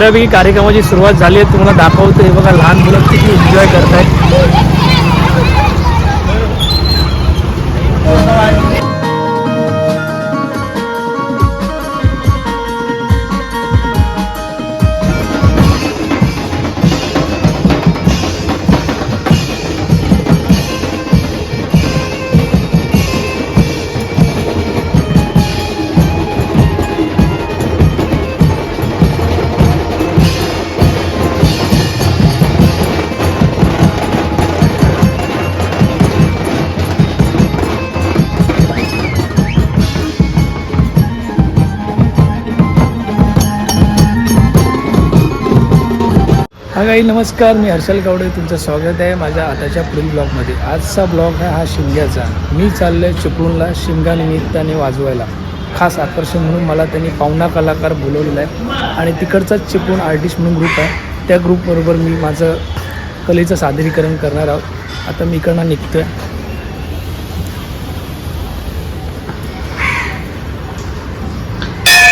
बऱ्यापैकी कार्यक्रमाची सुरुवात झाली आहे. तुम्हाला दाखवतो हे बघा लहान मुलं किती एन्जॉय करतायत. हा काही नमस्कार मी हर्षल गावडे तुमचं स्वागत आहे माझ्या आताच्या पुढील ब्लॉगमध्ये. आजचा ब्लॉग आहे हा शिमग्याचा. मी चाललो आहे चिपळूणला शिमगानिमित्ताने वाजवायला. खास आकर्षण म्हणून मला त्यांनी पाहुणा कलाकार बोलवलेला आहे. आणि तिकडचाच चिपळूण आर्टिस्ट म्हणून ग्रुप आहे. त्या ग्रुपबरोबर मी माझं कलेचं सादरीकरण करणार आहोत. आता मी इकडनं निघतो आहे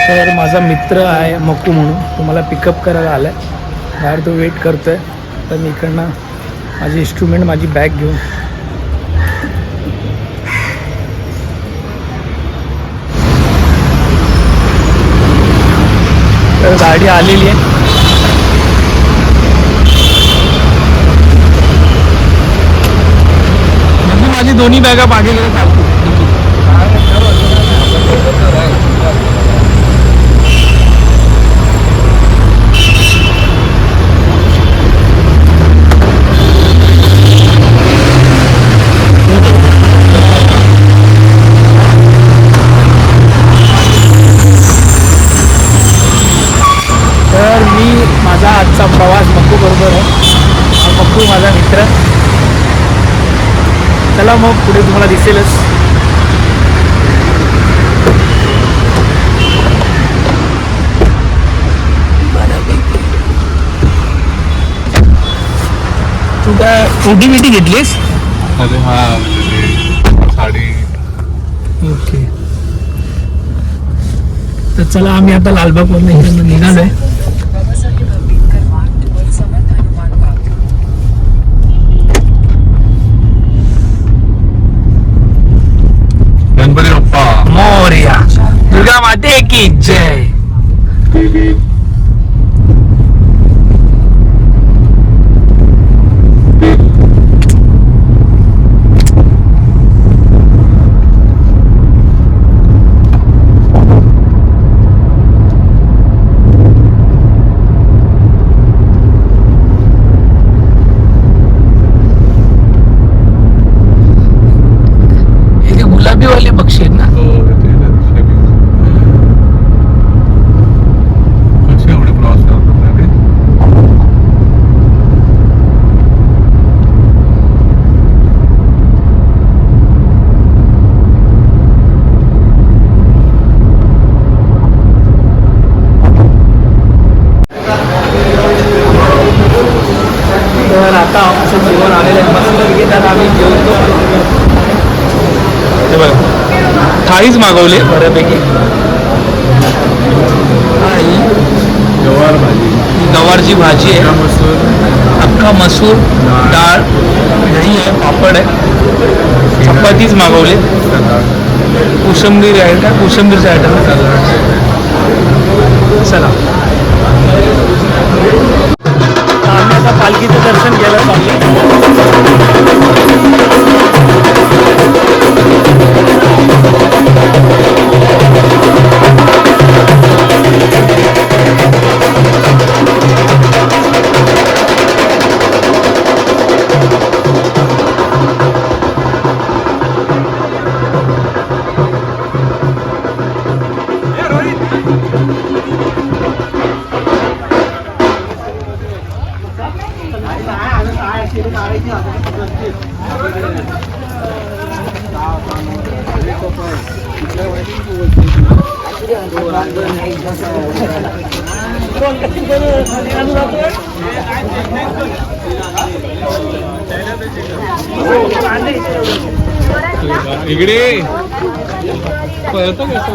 तर माझा मित्र आहे मक्कू म्हणून. तो मला पिकअप करायला आला आहे बाहेर तो वेट करतो तर मी इकडनं माझी इन्स्ट्रुमेंट माझी बॅग तर गाडी आहे. म्हणजे माझी दोन्ही बॅगा चला मग पुढे तुम्हाला दिसेलच. तू काय ओटी बिटी घेतलीस? अरे हा म्हणजे साडी. ओके. तर चला आम्ही आता लालबागवरून इकडनं निघालोय गणपती बाप्पा मोर्या दुर्गा माते की जय हे ते गुलाबीवाले पक्षी आहेत ना हो ते ना दुसरे बी. कसे एवढे प्रवास करतात ना ते तर आता आमचं जेवण आलेलं आहे मस्त घेतात आम्ही जेवतो हे थाळीच मागवले. बऱ्यापैकी. आणि गवार भाजी. ही गवारची भाजी आहे. मसूर. अख्खा मसूर डाळ. दही आहे पापड आहे. चपातीच मागवले. कोशिंबीर आहे का? कोशिंबीरचं आयटम चला. आम्ही आता पालखीचं दर्शन केलं चालले Thank you. इकडे पळतो कसं?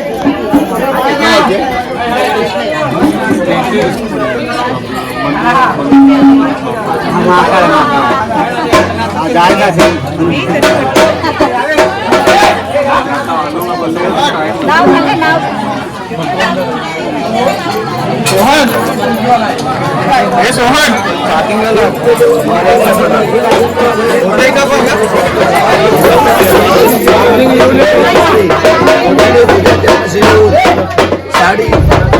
નાવ નાવ सोहन ये सोहन स्टार्टिंग में साडी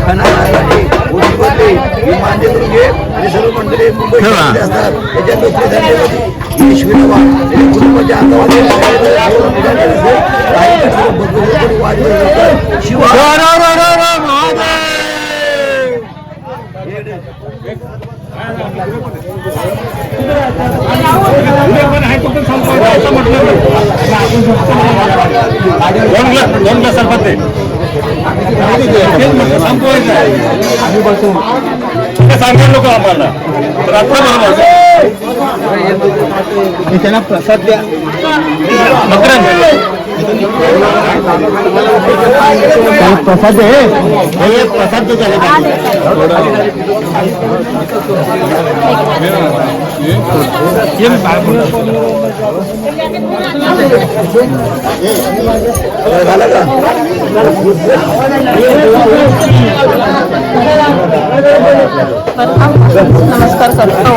खानासाठी उठी बनते ही दोन ग्लास सरपते संपवायचं आहे सांगा लोक आम्हाला रात्र त्यांना प्रसाद द्या. प्रसाद आहे? प्रसाद झाला का नमस्कार करतो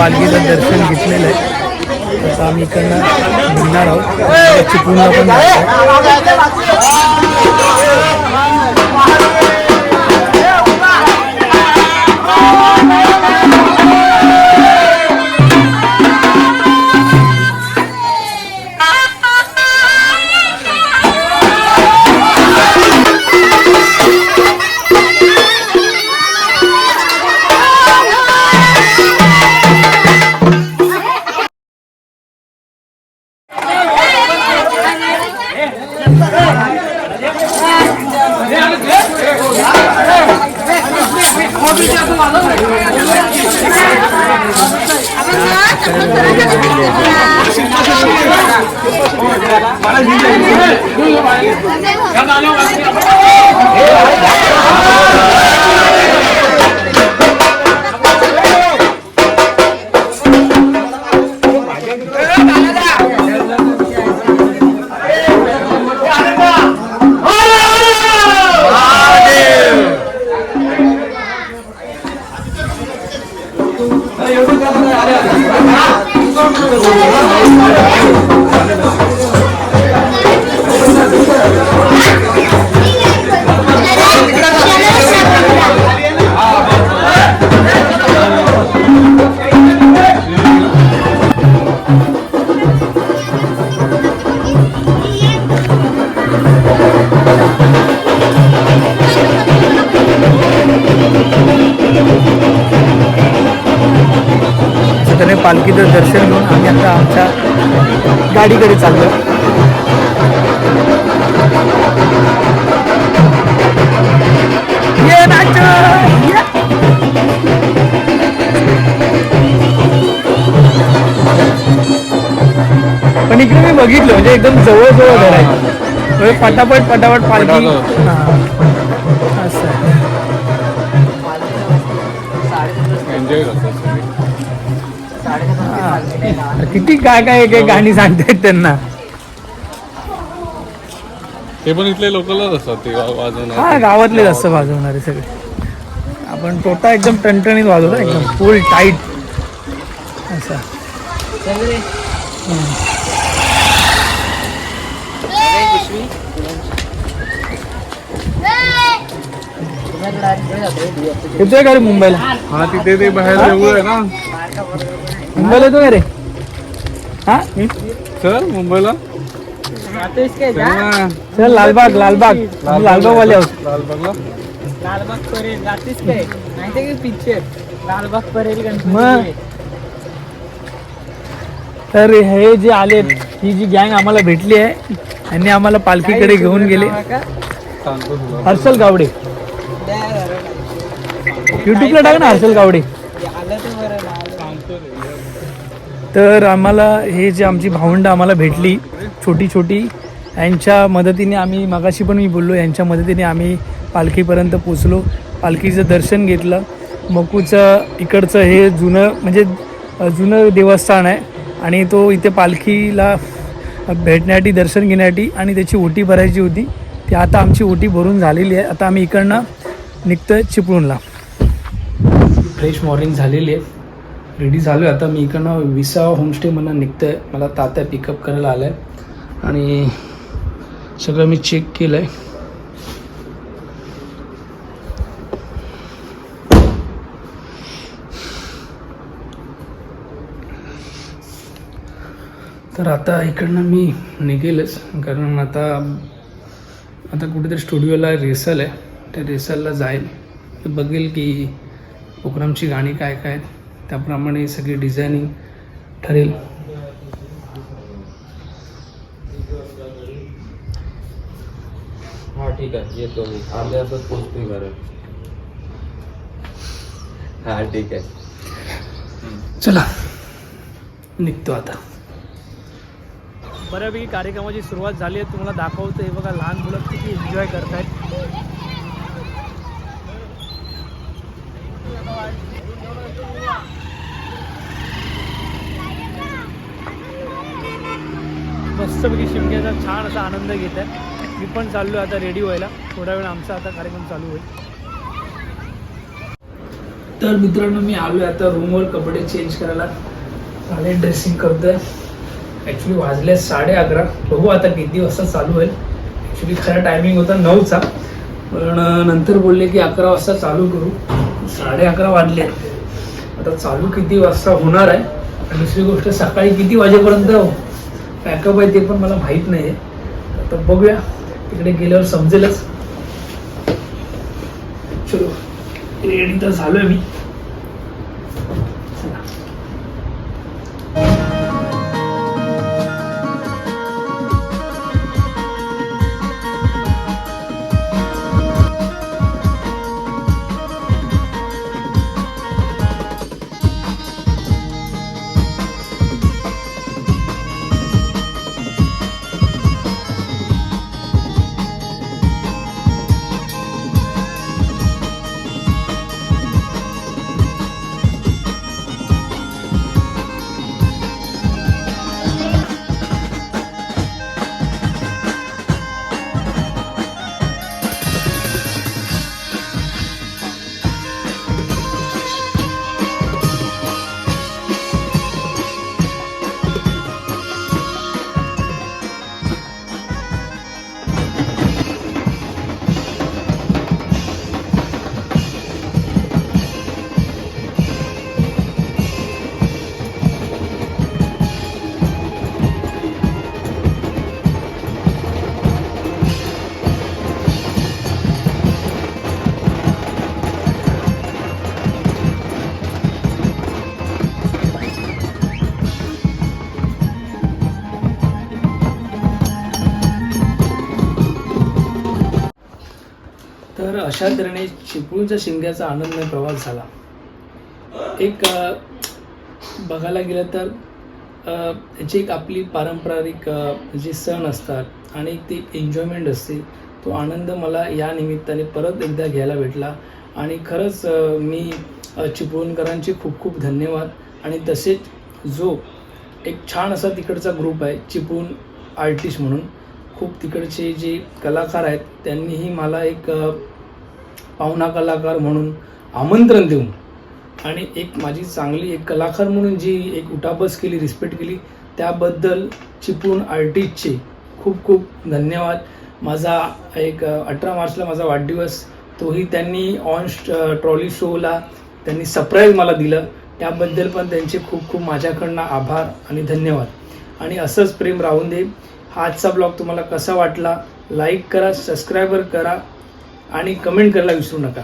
पालखीचं दर्शन घेतलेलं आहे. आता आम्ही इकडनं निघणार आहोत. चिपळूणला पण जायचं आहे. अशा तऱ्हेने पालखीचं दर्शन घेऊन आम्ही आता आमच्या गाडीकडे चाललो ये नाचो, ये. पण इकडे मी बघितलं म्हणजे एकदम जवळ जवळ घर आहे म्हणजे पटापट पटापट पालखी हा. असं. एन्जॉय किती काय काय एक एक गाणी सांगतायत त्यांना. ते पण इथले लोकलच असतात ते वाजवणार. हा गावातलेच असतं वाजवणारे सगळे. आपण टोटा एकदम टणटणीत वाजवतो एकदम फुल टाईट असं. येतोय का रे मुंबईला? हा तिथे ते बाहेर देऊळ आहे ना. मुंबईला का रे. हा? चल मुंबईला. चल. चल लालबाग लालबाग. लालबाग वाले आहोत. लालबागला. लालबाग परेल जातीस काय? माहिती की पिक्चर लालबाग परेल मग. गणपती तर हे जे आले ही जी गँग आम्हाला भेटली आहे यांनी आम्हाला पालखीकडे घेऊन गेले. सांगतो तुला हर्षल गावडे. युट्यूबला टाक ना हर्षल गावडे. तर आम्हाला हे जे आमची भावंड आम्हाला भेटली छोटी छोटी यांच्या मदतीने आम्ही मागाशी पण मी बोललो यांच्या मदतीने आम्ही पालखीपर्यंत पोचलो पालखीचं दर्शन घेतलं. मकूचं इकडचं हे जुनं म्हणजे जुनं देवस्थान आहे आणि तो इथे पालखीला भेटण्यासाठी दर्शन घेण्यासाठी आणि त्याची ओटी भरायची होती. ती आता आमची ओटी भरून झालेली आहे. आता आम्ही इकडनं निघतं चिपळूणला. फ्रेश मॉर्निंग झालेली आहे. रेडी झालो आहे आता मी इकडनं विसा होमस्टे म्हणून निघतं आहे मला तात्या पिकअप करायला आलं आहे आणि सगळं मी चेक केलं आहे तर आता इकडनं मी निघेलच. कारण आता आता कुठेतरी स्टुडिओला रेसल आहे. त्या रेसलला जाईल. बघेल की प्रोग्रामची गाणी काय काय आहेत. त्याप्रमाणे सगळी डिझायनिंग ठरेल. हा ठीक आहे. येतो मी. घरात. हा ठीक आहे. चला निघतो आता. बऱ्यापैकी कार्यक्रमाची सुरुवात झाली आहे. तुम्हाला दाखवतो हे बघा लहान मुलं किती एन्जॉय करतायत. मस्तपैकी शिमग्याचा छान असा आनंद घेत आहे. मी पण चाललो आता रेडी व्हायला. थोडा वेळ आमचा आता कार्यक्रम चालू होईल. तर मित्रांनो मी आलो आता रूमवर कपडे चेंज करायला. आले ड्रेसिंग करतोय. ॲक्च्युली वाजले साडे अकरा. बघू आता किती वाजता चालू होईल. ॲक्च्युली खरा टायमिंग होता नऊचा. पण नंतर बोलले की अकरा वाजता चालू करू. साडे अकरा वाजले. आता चालू किती वाजता होणार आहे? आणि दुसरी गोष्ट सकाळी किती वाजेपर्यंत? पॅकअप आहे ते पण मला माहीत नाही आहे तर बघूया. तिकडे गेल्यावर समजेलच. चलो रेडी तर झालोय मी. अशा तऱ्हेने चिपळूणच्या शिमग्याचा आनंदमय प्रवास झाला. एक बघायला गेलं तर त्याची एक आपली पारंपरिक जे सण असतात आणि ती एन्जॉयमेंट असते तो आनंद मला या निमित्ताने परत एकदा घ्यायला भेटला. आणि खरंच मी चिपळूणकरांचे खूप खूप धन्यवाद. आणि तसेच जो एक छान असा तिकडचा ग्रुप आहे चिपळूण आर्टिस्ट म्हणून खूप तिकडचे जे कलाकार आहेत त्यांनीही मला एक पाहुणा कलाकार म्हणून आमंत्रण देऊन आणि एक माझी चांगली एक कलाकार म्हणून जी एक उठाबस केली रिस्पेक्ट केली त्याबद्दल चिपळूण आर्टिस्टचे खूप खूप धन्यवाद. माझा एक अठरा मार्चला माझा वाढदिवस तोही त्यांनी ऑन ट्रॉली शोला त्यांनी सरप्राईज मला दिलं. त्याबद्दल पण त्यांचे खूप खूप माझ्याकडनं आभार आणि धन्यवाद. आणि असंच प्रेम राहून दे. हा आजचा ब्लॉग तुम्हाला कसा वाटला? लाईक करा सबस्क्रायबर करा. आणि कमेंट करायला विसरू नका.